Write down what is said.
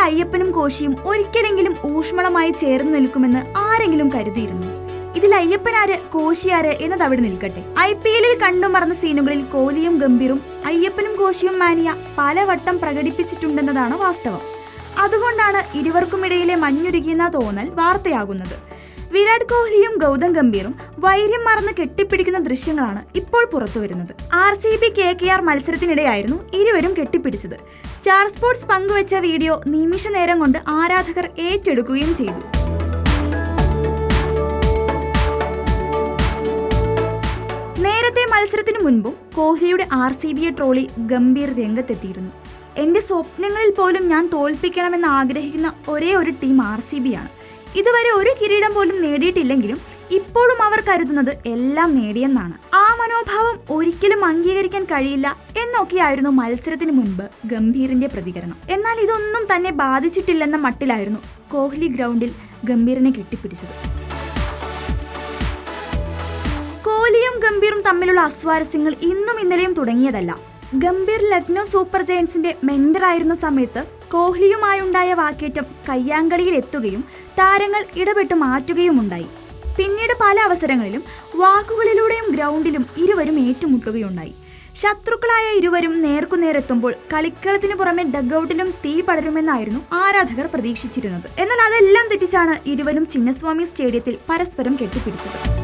അയ്യപ്പനും കോശിയും ഒരിക്കലെങ്കിലും ഊഷ്മളമായി ചേർന്ന് നിൽക്കുമെന്ന് ആരെങ്കിലും കരുതിയിരുന്നു. ഇതിൽ അയ്യപ്പനാര് കോശിയാര് എന്നത് അവിടെ നിൽക്കട്ടെ. ഐ പി എല്ലിൽ കണ്ടുമറന്ന സീനുകളിൽ കോഹ്ലിയും ഗംഭീറും അയ്യപ്പനും കോശിയും മാനിയ പലവട്ടം പ്രകടിപ്പിച്ചിട്ടുണ്ടെന്നതാണ് വാസ്തവം. അതുകൊണ്ടാണ് ഇരുവർക്കുമിടയിലെ മഞ്ഞുരുകിയെന്ന തോന്നൽ വാർത്തയാകുന്നത്. വിരാട് കോഹ്ലിയും ഗൗതം ഗംഭീറും വൈര്യം മറന്ന് കെട്ടിപ്പിടിക്കുന്ന ദൃശ്യങ്ങളാണ് ഇപ്പോൾ പുറത്തു വരുന്നത്. R C B K K R മത്സരത്തിനിടെയായിരുന്നു ഇരുവരും കെട്ടിപ്പിടിച്ചത്. സ്റ്റാർ സ്പോർട്സ് പങ്കുവച്ച വീഡിയോ നിമിഷ നേരം കൊണ്ട് ആരാധകർ ഏറ്റെടുക്കുകയും ചെയ്തു. നേരത്തെ മത്സരത്തിനു മുൻപും കോഹ്ലിയുടെ ആർ സി ബിയെ ട്രോളി ഗംഭീർ രംഗത്തെത്തിയിരുന്നു. എന്റെ സ്വപ്നങ്ങളിൽ പോലും ഞാൻ തോൽപ്പിക്കണമെന്ന് ആഗ്രഹിക്കുന്ന ഒരേ ഒരു ടീം ആർ സി ബി ആണ് ഇതുവരെ ഒരു കിരീടം പോലും നേടിയിട്ടില്ലെങ്കിലും ഇപ്പോഴും അവർ കരുതുന്നത് എല്ലാം നേടിയെന്നാണ്. ആ മനോഭാവം ഒരിക്കലും അംഗീകരിക്കാൻ കഴിയില്ല എന്നൊക്കെയായിരുന്നു മത്സരത്തിന് മുൻപ് ഗംഭീറിന്റെ പ്രതികരണം. എന്നാൽ ഇതൊന്നും തന്നെ ബാധിച്ചിട്ടില്ലെന്ന മട്ടിലായിരുന്നു കോഹ്ലി ഗ്രൗണ്ടിൽ ഗംഭീറിനെ കെട്ടിപ്പിടിച്ചത്. കോഹ്ലിയും ഗംഭീറും തമ്മിലുള്ള അസ്വാരസ്യങ്ങൾ ഇന്നും ഇന്നലെയും തുടങ്ങിയതല്ല. ഗംഭീർ ലക്നോ സൂപ്പർ ജയൻസിന്റെ മെന്ററായിരുന്ന സമയത്ത് കോഹ്ലിയുമായുണ്ടായ വാക്കേറ്റം കയ്യാങ്കളിയിൽ എത്തുകയും താരങ്ങൾ ഇടപെട്ട് മാറ്റുകയുമുണ്ടായി. പിന്നീട് പല അവസരങ്ങളിലും വാക്കുകളിലൂടെയും ഗ്രൗണ്ടിലും ഇരുവരും ഏറ്റുമുട്ടുകയുണ്ടായി. ശത്രുക്കളായ ഇരുവരും നേർക്കുനേരെത്തുമ്പോൾ കളിക്കളത്തിന് പുറമെ ഡഗ്ഔട്ടിലും തീ പടരുമെന്നായിരുന്നു ആരാധകർ പ്രതീക്ഷിച്ചിരുന്നത്. എന്നാൽ അതെല്ലാം തെറ്റിച്ചാണ് ഇരുവരും ചിന്നസ്വാമി സ്റ്റേഡിയത്തിൽ പരസ്പരം കെട്ടിപ്പിടിച്ചത്.